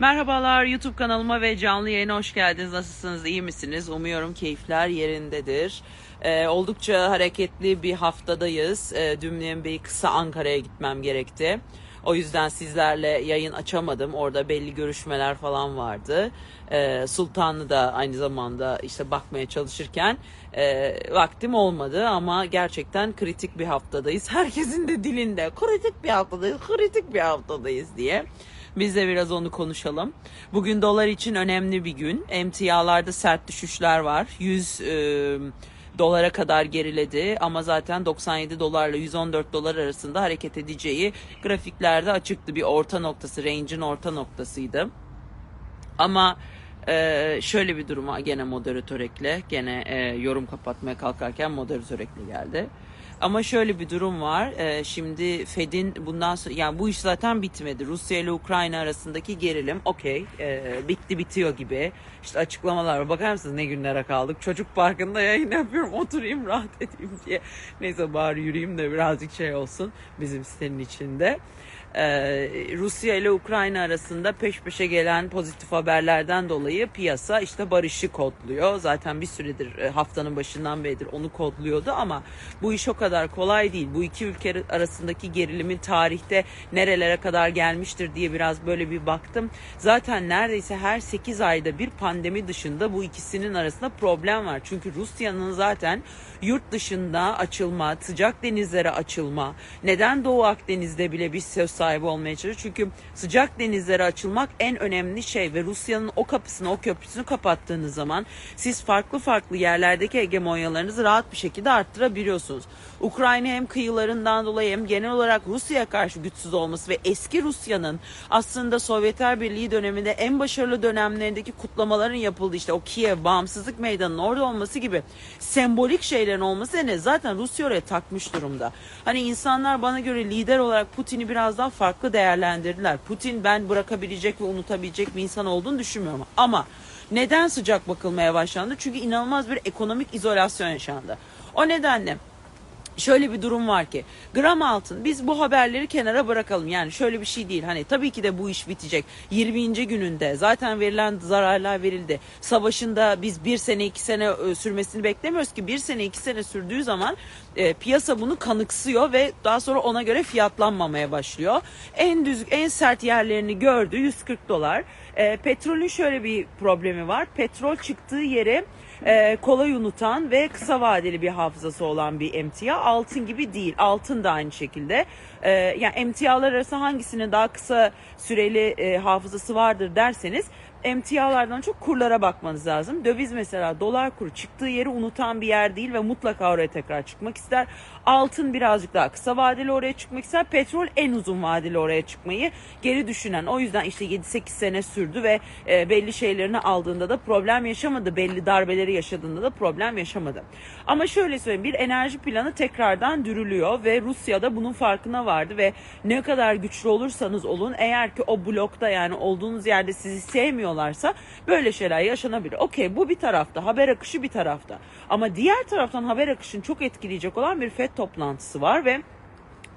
Merhabalar YouTube kanalıma ve canlı yayına hoş geldiniz. Nasılsınız? iyi misiniz? Umuyorum keyifler yerindedir. Ee, oldukça hareketli bir haftadayız. Ee, dün bir kısa Ankara'ya gitmem gerekti. O yüzden sizlerle yayın açamadım. Orada belli görüşmeler falan vardı. Ee, Sultanlı da aynı zamanda işte bakmaya çalışırken e, vaktim olmadı ama gerçekten kritik bir haftadayız. Herkesin de dilinde kritik bir haftadayız, kritik bir haftadayız diye. Biz de biraz onu konuşalım. Bugün dolar için önemli bir gün. Emtialarda sert düşüşler var. 100 e, dolara kadar geriledi ama zaten 97 dolarla 114 dolar arasında hareket edeceği grafiklerde açıktı. Bir orta noktası, range'in orta noktasıydı. Ama e, şöyle bir duruma gene moderatör ekle, gene e, yorum kapatmaya kalkarken moderatör ekle geldi. Ama şöyle bir durum var. Ee, şimdi Fed'in bundan sonra yani bu iş zaten bitmedi. Rusya ile Ukrayna arasındaki gerilim okey e, bitti bitiyor gibi. İşte açıklamalar. Bakar mısınız ne günlere kaldık? Çocuk parkında yayın yapıyorum. Oturayım rahat edeyim diye. Neyse bari yürüyeyim de birazcık şey olsun bizim sitenin içinde. Ee, Rusya ile Ukrayna arasında peş peşe gelen pozitif haberlerden dolayı piyasa işte barışı kodluyor. Zaten bir süredir e, haftanın başından beridir onu kodluyordu ama bu iş o kadar kolay değil. Bu iki ülke arasındaki gerilimin tarihte nerelere kadar gelmiştir diye biraz böyle bir baktım. Zaten neredeyse her 8 ayda bir pandemi dışında bu ikisinin arasında problem var. Çünkü Rusya'nın zaten yurt dışında açılma, sıcak denizlere açılma, neden Doğu Akdeniz'de bile bir söz sahibi olmaya çalışıyor? Çünkü sıcak denizlere açılmak en önemli şey ve Rusya'nın o kapısını, o köprüsünü kapattığınız zaman siz farklı farklı yerlerdeki hegemonyalarınızı rahat bir şekilde arttırabiliyorsunuz. Ukrayna hem kıyılarından dolayı hem genel olarak Rusya'ya karşı güçsüz olması ve eski Rusya'nın aslında Sovyetler Birliği döneminde en başarılı dönemlerindeki kutlamaların yapıldığı işte o Kiev bağımsızlık meydanının orada olması gibi sembolik şeylerin olması ne zaten Rusya oraya takmış durumda. Hani insanlar bana göre lider olarak Putin'i biraz daha farklı değerlendirdiler. Putin ben bırakabilecek ve unutabilecek bir insan olduğunu düşünmüyorum ama neden sıcak bakılmaya başlandı? Çünkü inanılmaz bir ekonomik izolasyon yaşandı. O nedenle şöyle bir durum var ki gram altın biz bu haberleri kenara bırakalım. Yani şöyle bir şey değil. Hani tabii ki de bu iş bitecek. 20. gününde zaten verilen zararlar verildi. Savaşında biz bir sene iki sene e, sürmesini beklemiyoruz ki. Bir sene iki sene sürdüğü zaman e, piyasa bunu kanıksıyor ve daha sonra ona göre fiyatlanmamaya başlıyor. En düz en sert yerlerini gördü. 140 dolar e, petrolün şöyle bir problemi var petrol çıktığı yere e, kolay unutan ve kısa vadeli bir hafızası olan bir emtia. Altın gibi değil. Altın da aynı şekilde. E, yani emtialar arasında hangisinin daha kısa süreli e, hafızası vardır derseniz emtialardan çok kurlara bakmanız lazım. Döviz mesela dolar kuru çıktığı yeri unutan bir yer değil ve mutlaka oraya tekrar çıkmak ister. Altın birazcık daha kısa vadeli oraya çıkmak ister. Petrol en uzun vadeli oraya çıkmayı geri düşünen. O yüzden işte 7-8 sene sürdü ve e, belli şeylerini aldığında da problem yaşamadı. Belli darbeleri yaşadığında da problem yaşamadı. Ama şöyle söyleyeyim bir enerji planı tekrardan dürülüyor ve Rusya da bunun farkına vardı ve ne kadar güçlü olursanız olun eğer ki o blokta yani olduğunuz yerde sizi sevmiyorlarsa böyle şeyler yaşanabilir. Okey bu bir tarafta haber akışı bir tarafta ama diğer taraftan haber akışını çok etkileyecek olan bir FED toplantısı var ve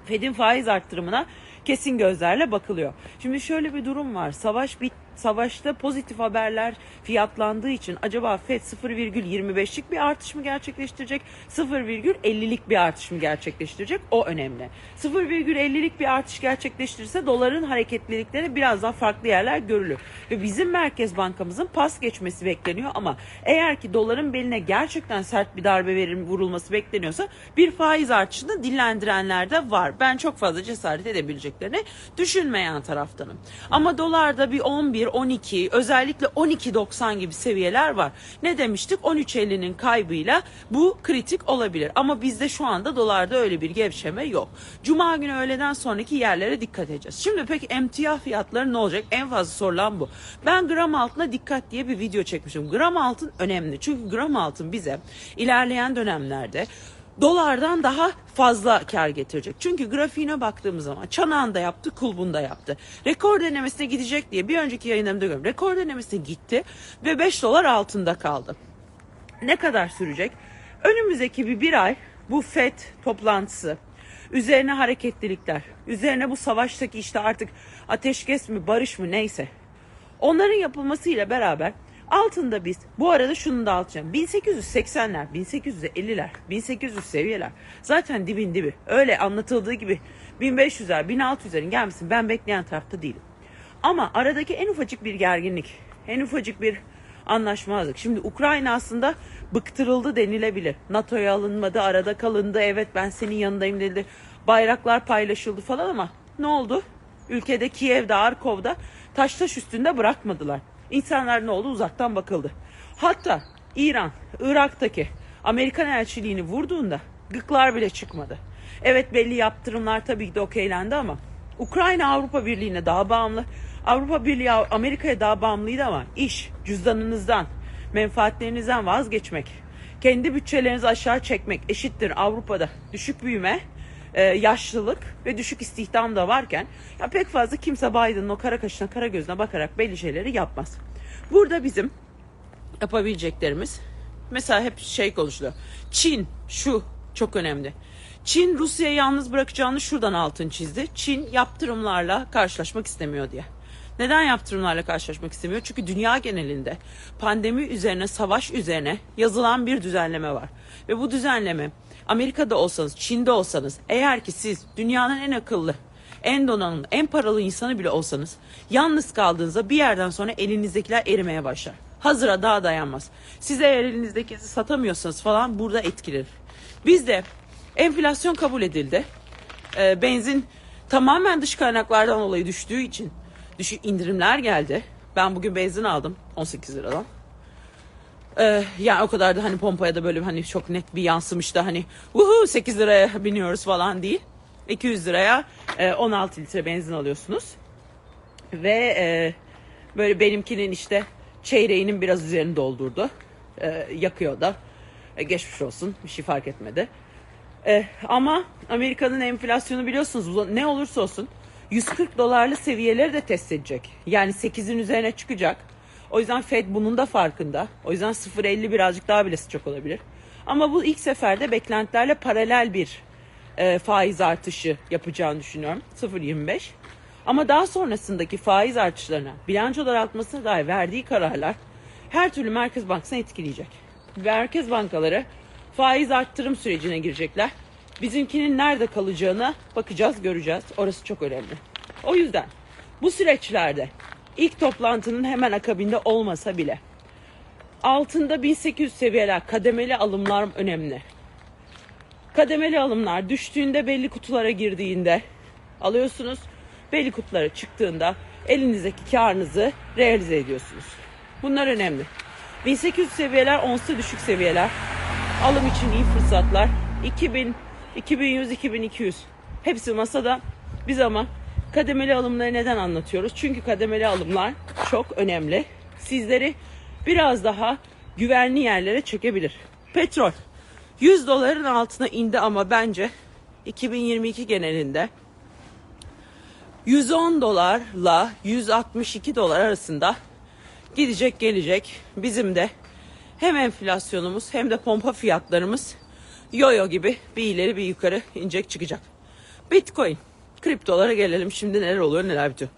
Fed'in faiz arttırımına kesin gözlerle bakılıyor. Şimdi şöyle bir durum var. Savaş bit savaşta pozitif haberler fiyatlandığı için acaba Fed 0,25'lik bir artış mı gerçekleştirecek? 0,50'lik bir artış mı gerçekleştirecek? O önemli. 0,50'lik bir artış gerçekleştirirse doların hareketlilikleri biraz daha farklı yerler görülür. Ve bizim Merkez Bankamızın pas geçmesi bekleniyor ama eğer ki doların beline gerçekten sert bir darbe verim vurulması bekleniyorsa bir faiz artışını dillendirenler de var. Ben çok fazla cesaret edebileceklerini düşünmeyen taraftanım. Ama dolarda bir 11 12 özellikle 12.90 gibi seviyeler var. Ne demiştik? 13.50'nin kaybıyla bu kritik olabilir. Ama bizde şu anda dolarda öyle bir gevşeme yok. Cuma günü öğleden sonraki yerlere dikkat edeceğiz. Şimdi peki emtia fiyatları ne olacak? En fazla sorulan bu. Ben gram altına dikkat diye bir video çekmişim. Gram altın önemli. Çünkü gram altın bize ilerleyen dönemlerde dolardan daha fazla kar getirecek. Çünkü grafiğine baktığımız zaman çanağında yaptı, kulbunda yaptı. Rekor denemesine gidecek diye bir önceki yayınlarımda gördüm. Rekor denemesine gitti ve 5 dolar altında kaldı. Ne kadar sürecek? Önümüzdeki bir, bir ay bu FED toplantısı, üzerine hareketlilikler, üzerine bu savaştaki işte artık ateşkes mi, barış mı neyse Onların yapılmasıyla beraber altında biz bu arada şunu da alacağım. 1880'ler, 1850'ler, 1800 seviyeler zaten dibin dibi. Öyle anlatıldığı gibi 1500'ler, 1600'lerin gelmesin ben bekleyen tarafta değilim. Ama aradaki en ufacık bir gerginlik, en ufacık bir anlaşmazlık. Şimdi Ukrayna aslında bıktırıldı denilebilir. NATO'ya alınmadı, arada kalındı. Evet ben senin yanındayım dedi. Bayraklar paylaşıldı falan ama ne oldu? Ülkede Kiev'de, Arkov'da taş taş üstünde bırakmadılar. İnsanlar ne oldu? Uzaktan bakıldı. Hatta İran, Irak'taki Amerikan elçiliğini vurduğunda gıklar bile çıkmadı. Evet belli yaptırımlar tabii ki de okeylendi ama Ukrayna Avrupa Birliği'ne daha bağımlı. Avrupa Birliği Amerika'ya daha bağımlıydı ama iş cüzdanınızdan, menfaatlerinizden vazgeçmek, kendi bütçelerinizi aşağı çekmek eşittir Avrupa'da düşük büyüme, e, yaşlılık ve düşük istihdam da varken ya pek fazla kimse Biden'ın o kara kaşına kara gözüne bakarak belli şeyleri yapmaz. Burada bizim yapabileceklerimiz mesela hep şey konuşuluyor. Çin şu çok önemli. Çin Rusya'yı yalnız bırakacağını şuradan altın çizdi. Çin yaptırımlarla karşılaşmak istemiyor diye. Neden yaptırımlarla karşılaşmak istemiyor? Çünkü dünya genelinde pandemi üzerine, savaş üzerine yazılan bir düzenleme var. Ve bu düzenleme Amerika'da olsanız, Çin'de olsanız, eğer ki siz dünyanın en akıllı, en donanımlı, en paralı insanı bile olsanız, yalnız kaldığınızda bir yerden sonra elinizdekiler erimeye başlar. Hazıra daha dayanmaz. Siz eğer elinizdeki satamıyorsanız falan burada etkilenir. Bizde enflasyon kabul edildi. Ee, benzin tamamen dış kaynaklardan dolayı düştüğü için düşük indirimler geldi. Ben bugün benzin aldım 18 liradan. Ee, yani o kadar da hani pompaya da böyle hani çok net bir yansımış da hani uhu 8 liraya biniyoruz falan değil. 200 liraya e, 16 litre benzin alıyorsunuz. Ve e, böyle benimkinin işte çeyreğinin biraz üzerini doldurdu. E, yakıyor da. E, geçmiş olsun bir şey fark etmedi. E, ama Amerika'nın enflasyonu biliyorsunuz ne olursa olsun 140 dolarlı seviyeleri de test edecek. Yani 8'in üzerine çıkacak. O yüzden Fed bunun da farkında. O yüzden 0.50 birazcık daha bile çok olabilir. Ama bu ilk seferde beklentilerle paralel bir e, faiz artışı yapacağını düşünüyorum. 0.25. Ama daha sonrasındaki faiz artışlarına, bilanço daraltmasına dair verdiği kararlar her türlü Merkez Bankası'nı etkileyecek. Merkez bankaları faiz arttırım sürecine girecekler. Bizimkinin nerede kalacağına bakacağız, göreceğiz. Orası çok önemli. O yüzden bu süreçlerde ilk toplantının hemen akabinde olmasa bile altında 1800 seviyeler kademeli alımlar önemli. Kademeli alımlar düştüğünde belli kutulara girdiğinde alıyorsunuz. Belli kutulara çıktığında elinizdeki karınızı realize ediyorsunuz. Bunlar önemli. 1800 seviyeler onsa düşük seviyeler. Alım için iyi fırsatlar. 2000 2100 2200 hepsi masada. Biz ama kademeli alımları neden anlatıyoruz? Çünkü kademeli alımlar çok önemli. Sizleri biraz daha güvenli yerlere çekebilir. Petrol 100 doların altına indi ama bence 2022 genelinde 110 dolarla 162 dolar arasında gidecek gelecek. Bizim de hem enflasyonumuz hem de pompa fiyatlarımız yoyo gibi bir ileri bir yukarı inecek çıkacak. Bitcoin, kriptolara gelelim şimdi neler oluyor neler bitiyor.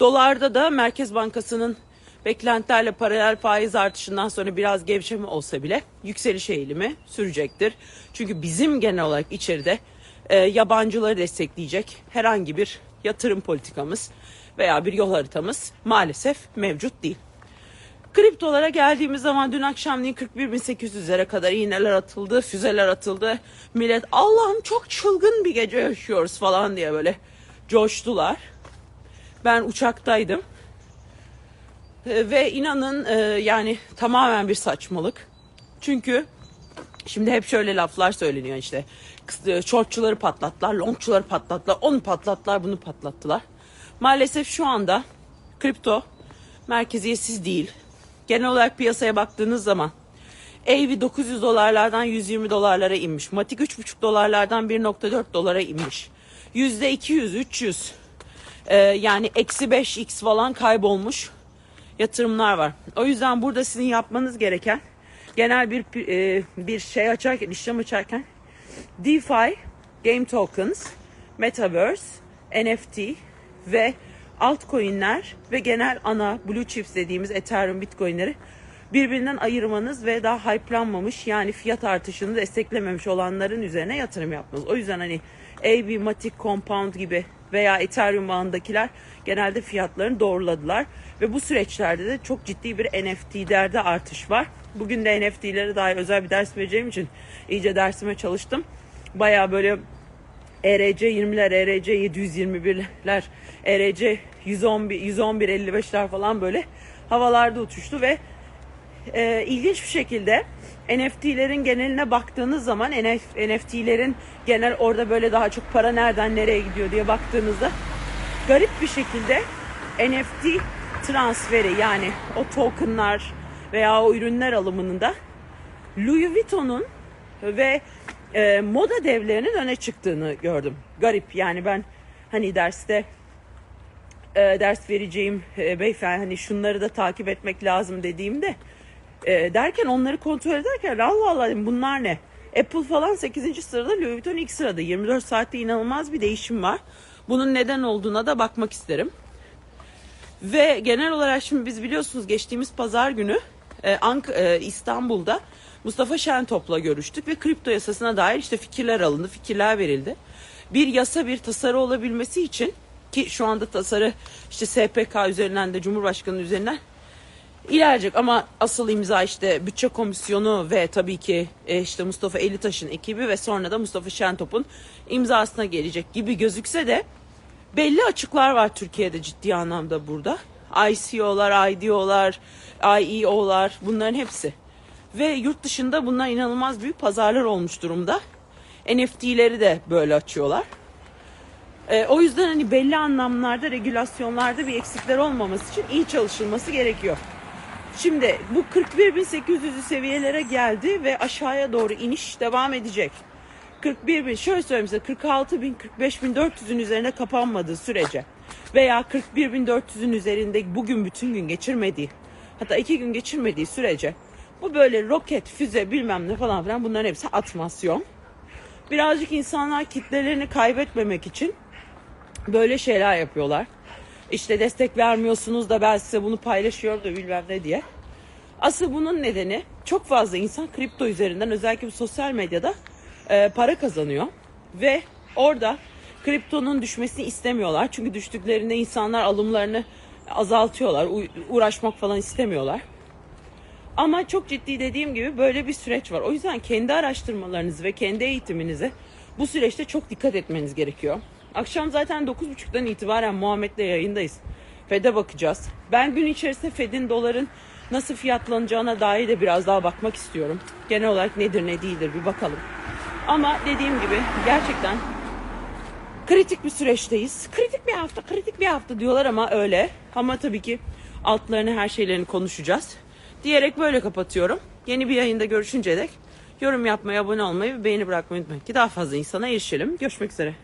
Dolarda da Merkez Bankası'nın beklentilerle paralel faiz artışından sonra biraz gevşeme olsa bile yükseliş eğilimi sürecektir. Çünkü bizim genel olarak içeride e, yabancıları destekleyecek herhangi bir yatırım politikamız veya bir yol haritamız maalesef mevcut değil. Kriptolara geldiğimiz zaman dün akşamleyin 41.800'lere kadar iğneler atıldı, füzeler atıldı. Millet Allah'ım çok çılgın bir gece yaşıyoruz falan diye böyle coştular. Ben uçaktaydım. Ee, ve inanın e, yani tamamen bir saçmalık. Çünkü şimdi hep şöyle laflar söyleniyor işte. Shortçuları patlattılar, longçuları patlattılar, onu patlattılar, bunu patlattılar. Maalesef şu anda kripto merkeziyetsiz değil genel olarak piyasaya baktığınız zaman Avi 900 dolarlardan 120 dolarlara inmiş. Matik 3,5 dolarlardan 1.4 dolara inmiş. %200, 300 e, yani eksi 5x falan kaybolmuş yatırımlar var. O yüzden burada sizin yapmanız gereken genel bir e, bir şey açarken, işlem açarken DeFi, Game Tokens, Metaverse, NFT ve altcoin'ler ve genel ana blue chips dediğimiz Ethereum, Bitcoin'leri birbirinden ayırmanız ve daha hype'lanmamış yani fiyat artışını desteklememiş olanların üzerine yatırım yapmanız. O yüzden hani AB, Matic, Compound gibi veya Ethereum ağındakiler genelde fiyatlarını doğruladılar. Ve bu süreçlerde de çok ciddi bir NFT'lerde artış var. Bugün de NFT'lere dair özel bir ders vereceğim için iyice dersime çalıştım. Baya böyle ERC 20'ler, ERC 721'ler, ERC 111, 111 55'ler falan böyle havalarda uçuştu ve e, ilginç bir şekilde NFT'lerin geneline baktığınız zaman NF, NFT'lerin genel orada böyle daha çok para nereden nereye gidiyor diye baktığınızda garip bir şekilde NFT transferi yani o tokenlar veya o ürünler alımında Louis Vuitton'un ve e, moda devlerinin öne çıktığını gördüm. Garip yani ben hani derste e, ders vereceğim e, beyefendi hani şunları da takip etmek lazım dediğimde e, derken onları kontrol ederken Allah Allah bunlar ne? Apple falan 8. sırada Louis Vuitton ilk sırada 24 saatte inanılmaz bir değişim var. Bunun neden olduğuna da bakmak isterim. Ve genel olarak şimdi biz biliyorsunuz geçtiğimiz pazar günü e, Ank e, İstanbul'da Mustafa Şentop'la görüştük ve kripto yasasına dair işte fikirler alındı, fikirler verildi. Bir yasa bir tasarı olabilmesi için ki şu anda tasarı işte SPK üzerinden de Cumhurbaşkanı üzerinden ilerleyecek ama asıl imza işte bütçe komisyonu ve tabii ki e, işte Mustafa Elitaş'ın ekibi ve sonra da Mustafa Şentop'un imzasına gelecek gibi gözükse de belli açıklar var Türkiye'de ciddi anlamda burada. ICO'lar, IDO'lar, IEO'lar bunların hepsi. Ve yurt dışında bunlar inanılmaz büyük pazarlar olmuş durumda. NFT'leri de böyle açıyorlar. Ee, o yüzden hani belli anlamlarda regülasyonlarda bir eksikler olmaması için iyi çalışılması gerekiyor. Şimdi bu 41.800'lü seviyelere geldi ve aşağıya doğru iniş devam edecek. 41 bin şöyle söyleyeyim size 46 bin 45 bin 400'ün üzerine kapanmadığı sürece veya 41 bin 400'ün üzerinde bugün bütün gün geçirmediği hatta iki gün geçirmediği sürece bu böyle roket füze bilmem ne falan filan bunların hepsi atmasyon. Birazcık insanlar kitlelerini kaybetmemek için böyle şeyler yapıyorlar. İşte destek vermiyorsunuz da ben size bunu paylaşıyorum da bilmem ne diye. Asıl bunun nedeni çok fazla insan kripto üzerinden özellikle sosyal medyada e, para kazanıyor ve orada kriptonun düşmesini istemiyorlar. Çünkü düştüklerinde insanlar alımlarını azaltıyorlar, uğraşmak falan istemiyorlar. Ama çok ciddi dediğim gibi böyle bir süreç var. O yüzden kendi araştırmalarınızı ve kendi eğitiminizi bu süreçte çok dikkat etmeniz gerekiyor. Akşam zaten 9.30'dan itibaren Muhammed'le yayındayız. Fed'e bakacağız. Ben gün içerisinde Fed'in doların nasıl fiyatlanacağına dair de biraz daha bakmak istiyorum. Genel olarak nedir ne değildir bir bakalım. Ama dediğim gibi gerçekten kritik bir süreçteyiz. Kritik bir hafta, kritik bir hafta diyorlar ama öyle. Ama tabii ki altlarını her şeylerini konuşacağız. Diyerek böyle kapatıyorum. Yeni bir yayında görüşünceye dek yorum yapmayı, abone olmayı ve beğeni bırakmayı unutmayın ki daha fazla insana erişelim. Görüşmek üzere.